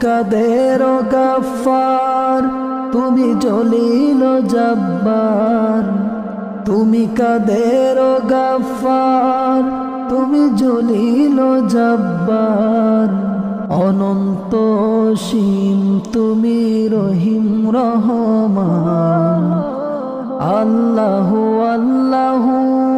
কাদের গাফার? তুমি জলিল জব্বার। তুমি কাদের গাফার? তুমি জলিল জব্বার। অনন্ত সীম তুমি রহিম রহমান। আল্লাহ আল্লাহু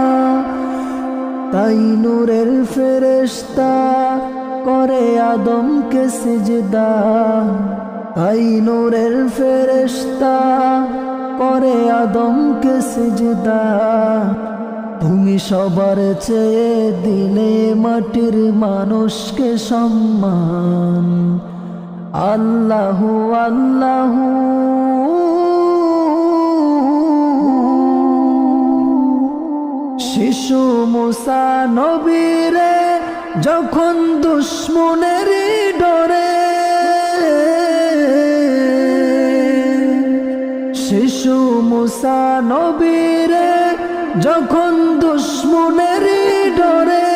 তাই নূরের ফেরেশতা করে আদমকে সিজদা। তাই নূরের ফেরেশতা করে আদমকে সিজদা। তুমি সবার চেয়ে দিলে মাটির মানুষকে সম্মান। আল্লাহু আল্লাহু। শিশু মুসা নবীরে যখন দুশ্মনের ডরে। শিশু মুসা নবীরে যখন দুশ্মনের ডরে,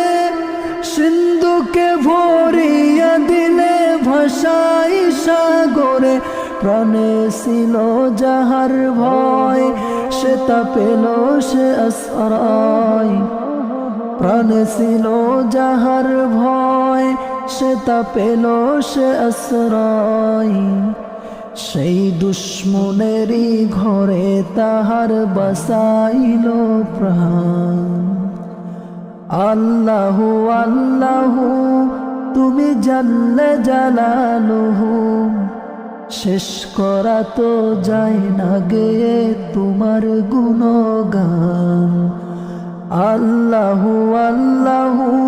সিন্ধুকে ভরিয়া দিলে ভাষাই সাগরে প্রাণে ছিল যাহার ভয় সে তা পেল সে আশ্রয় প্রাণে ছিল যাহার ভয়, সে তা পেল সে আশ্রয়। সেই দুশ্মনেরই ঘরে তাহার বাসাইল প্রাণ। আল্লাহু আল্লাহু, তুমি জানলে জালালুহু, শেষ করা তো যায় না গে তোমার গুণগান। আল্লাহু আল্লাহু